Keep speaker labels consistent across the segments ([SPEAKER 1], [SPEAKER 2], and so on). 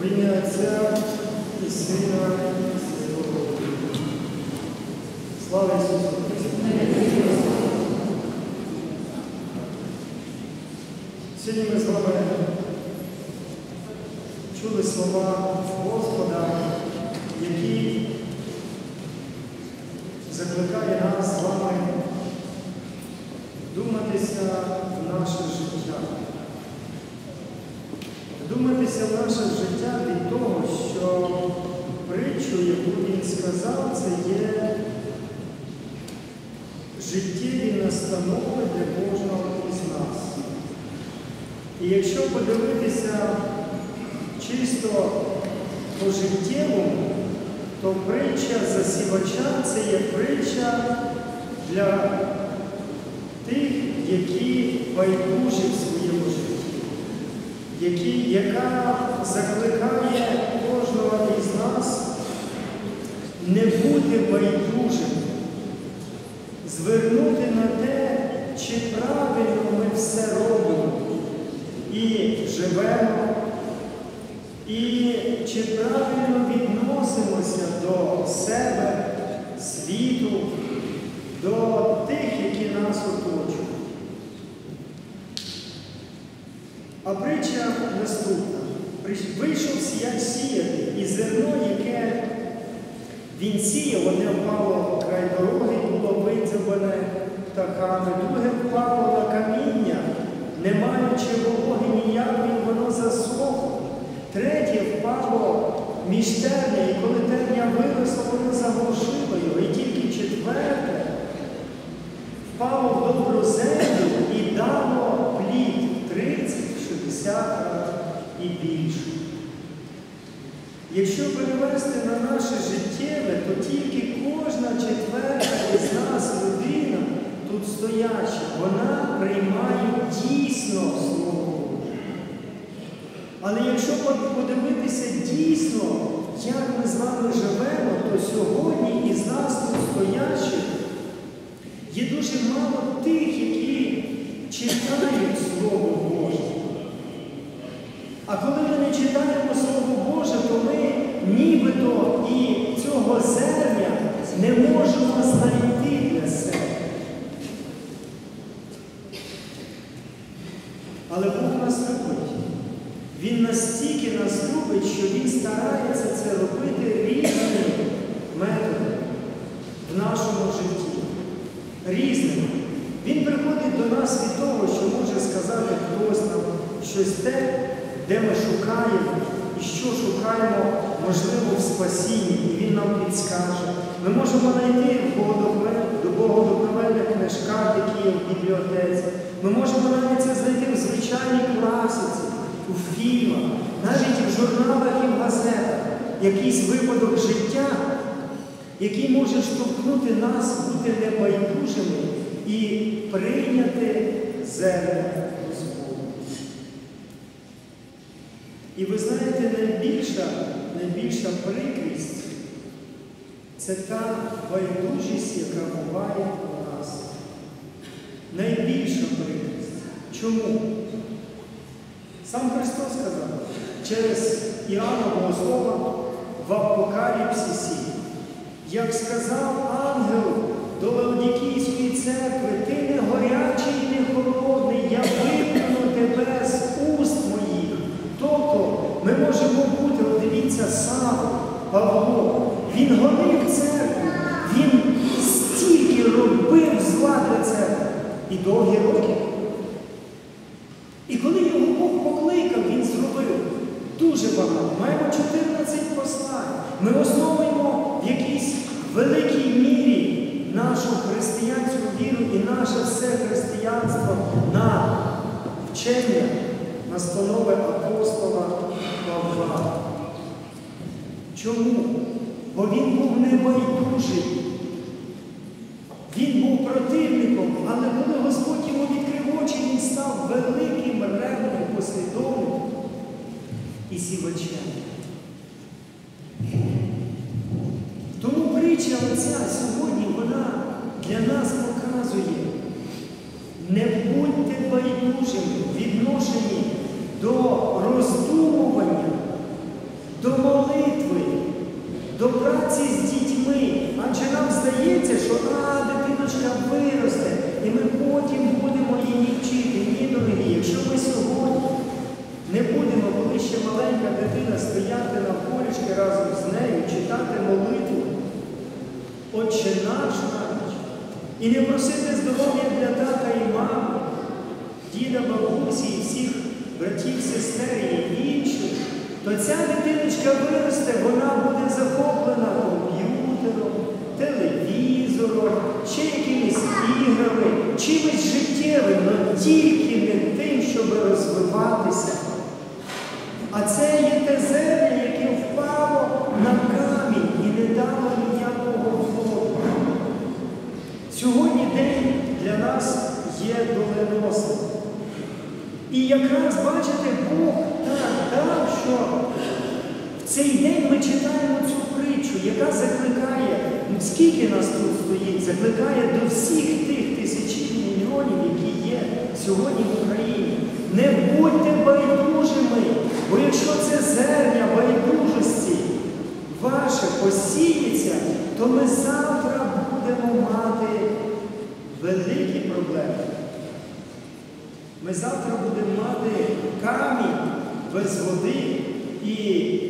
[SPEAKER 1] В і Сина і. Слава Ісусу! Сьогодні ми з вами чули слова Господа, які закликає нас з вами думатися в наше життя. Вдуматися в наше життя від того, що притчу, яку він сказав, це є життєві настанови для кожного із нас. І якщо подивитися чисто по життєвому, то притча засівача це є притча для тих, які байдужі в своєму житті, яка закликає кожного із нас не бути байдужим, звернути на те, чи правильно ми все робимо і живемо, і чи правильно відносимося до себе, світу, до тих, які нас оточують. А притча наступна. Вийшов сіяч сіяти, і зерно, яке він сіяв, одне впало край дороги, було видзябане птахами, друге впало на каміння, не маючи вологи ніякої. Третє впало між терня, і коли терня виросла, воно заглушило його. І тільки четверте впало в добру землю і дало плід 30, 60 і більше. Якщо перевести на наше життєве, то тільки кожна четверта із нас людина тут стояча, вона приймає дійсно Слово. Але якщо подивитися дійсно, як ми з вами живемо, то сьогодні із нас тут стоячих є дуже мало тих, які читають Слово Боже. А коли ми не читаємо Слово Боже, то ми нібито і цього зерня не можемо знайти для себе. Але Бог нас любить. Він настільки нас любить, що Він старається це робити різними методами в нашому житті. Різними. Він приходить до нас від того, що може сказати хтось нам щось те, де ми шукаємо і що шукаємо, можливо, в спасінні, і Він нам підскаже. Ми можемо знайти в богодухновенних книжках, які є в бібліотеці. Ми можемо навіть це знайти в звичайній класиці, у фільмах, навіть в журналах і в газетах. Якийсь випадок життя, який може штовхнути нас бути небайдужими і прийняти землю Господу. І ви знаєте, найбільша, найбільша прикрість це та байдужість, яка буває у нас. Найбільша прикрість. Чому? Сам Христос сказав через Іоаннового слова в Апокаліпсисі, як сказав ангел до Леодікійської церкви, ти не горячий, не холодний, я виплюну тебе з уст моїх. Тобто ми можемо бути, дивіться, Саву, Павло, він горив церкву, він стільки робив зла для церкви і довгі роки. І коли його Бог покликав, він зробив дуже багато. Маємо 14 послань. Ми основуємо в якійсь великій мірі нашу християнську віру і наше все християнство на вчення, настанови апостола Павла. Чому? Бо він був небайдужий. і сівачем. Тому притча оця сьогодні вона для нас показує, не будьте байдужими відношені до роздумування, до молитви, до праці з дітей. І не просити здоров'я для тата і мами, діда, бабусі і всіх братів, сестер і інших, то ця дитиночка виросте, вона буде захоплена комп'ютером, телевізором, ще якимись іграми, чимось життєвим, але тільки не тим, щоб розвиватися. А це є те зерня, яке впало на камінь і не дало ніякого плоду. Сьогодні день для нас є доленосним. І якраз бачите, Бог так дав, що в цей день ми читаємо цю притчу, яка закликає, ну, скільки нас тут стоїть, закликає до всіх тих тисячів мільйонів, які є сьогодні в Україні. Не будьте байдужими, бо якщо це зерня байдужості ваше посіється, то ми завтра будемо мати великі проблеми. Ми завтра будемо мати камінь без води і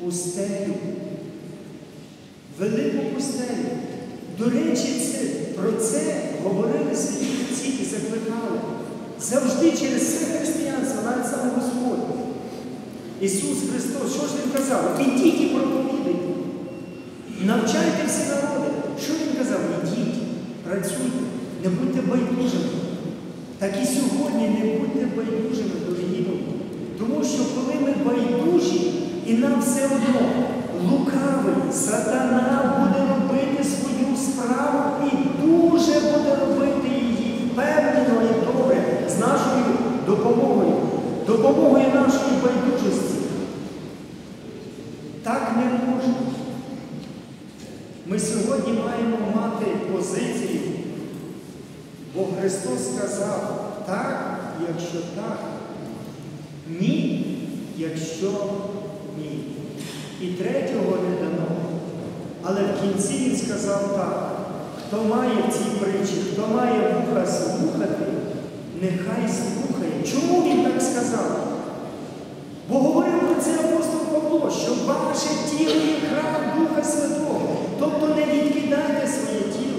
[SPEAKER 1] пустелю. Велику пустелю. До речі, це, про це говорили святі отці і закликали. Завжди через все християнство, навіть саме Господь. Ісус Христос, що ж Він казав? Ідіть і проповідуйте. Навчайте всі народи. Що Він казав? Ідіть, працюйте, не будьте байдужими. Так і сьогодні не будьте байдужими, дорогі мої. Тому що коли ми байдужі, і нам все одно лукавий, сатана буде робити свою справу і дуже буде робити її впевнено і добре з нашою допомогою, допомогою нашої байдужості. Так не можна. Ми сьогодні маємо мати позицію. Бо Христос сказав так, якщо так, ні, якщо ні. І третього не дано. Але в кінці він сказав так, хто має в цій притчі, хто має вуха слухати, нехай слухає. Чому він так сказав? Бо говорив про це апостол Павло, що ваше тіло є храм Духа Святого. Тобто не відкидайте своє тіло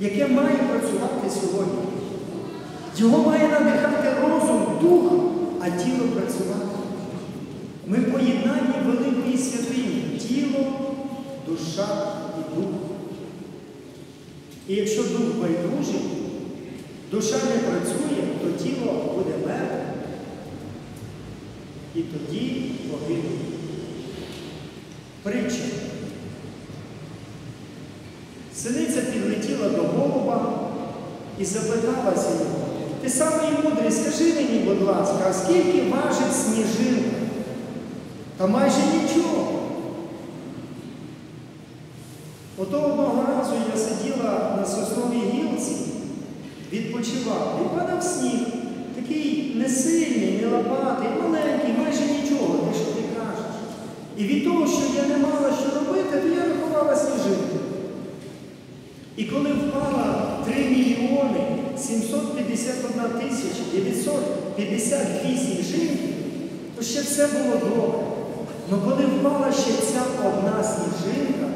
[SPEAKER 1] яке має працювати сьогодні. Його має надихати розум, дух, а тіло працювати. Ми поєднані великої святині тіло, душа і дух. І якщо дух байдужий, душа не працює, то тіло буде мертве. І тоді погине. Притча. Синиця підлетіла до голуба і запиталася його, ти самий мудрий, скажи мені, будь ласка, а скільки важить сніжинка? Та майже нічого. Ото одного разу я сиділа на сосновій гілці, відпочивала, і падав сніг, такий не сильний, не лопатий, маленький, майже нічого, ти що ти кажеш. І від того, що я не мала що робити, то я рахувала сніжинку. І коли впала 3 мільйони 751 тисяча 958 жінок, то ще все було добре. Але коли впала ще ця одна сніжинка,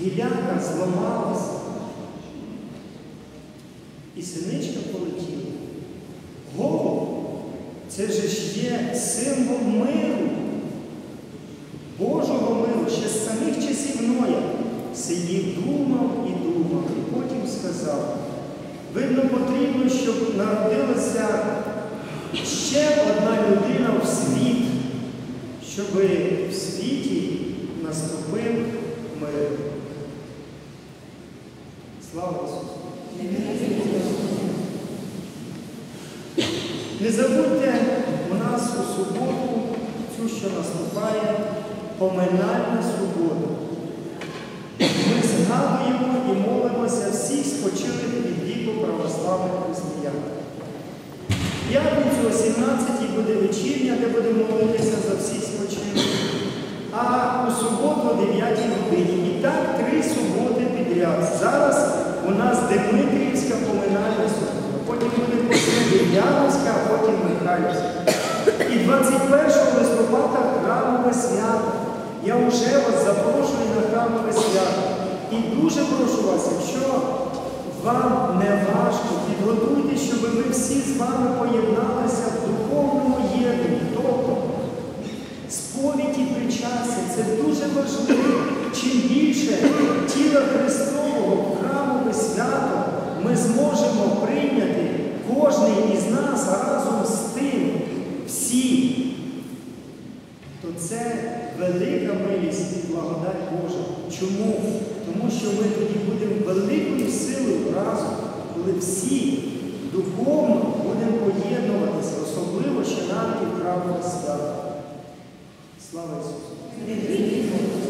[SPEAKER 1] гіляка зламалася. І синичка полетіла. Голуб це же ж є символ миру, Божого миру ще з самих часів Ноя. Сидів, думав і думав, і потім сказав, видно, потрібно, щоб народилася ще одна людина щоб в світі наступив мир. Слава Ісусу! Не забудьте у нас у суботу, цю, що наступає, поминальна субота. Ми згадуємо і молимося всіх спочилих від віку православних християн. П'ятницю о 17 буде вечірня, де будемо молитися за всіх спочилих. А у суботу о 9 годині. І так три суботи підряд. Зараз у нас Дмитрівська поминальна субота. Потім буде Дем'яновська, а потім Михайлівська. І 21 листопада храмове свято. Я вже вас запрошую на храмове свято. І дуже прошу вас, якщо вам не важко, підготуйте, щоб ми всі з вами поєдналися в духовному єднанні. Тобто сповідь і причастя це дуже важливо. Чим більше тіла Христового храмове свято ми зможемо прийняти кожний із нас разом з тим всі, то це велика милість і благодать Божа. Чому? Тому що ми тоді будемо великою силою разом, коли всі духовно будемо поєднуватися, особливо ще навіть храмове свято. Слава
[SPEAKER 2] Иисусу!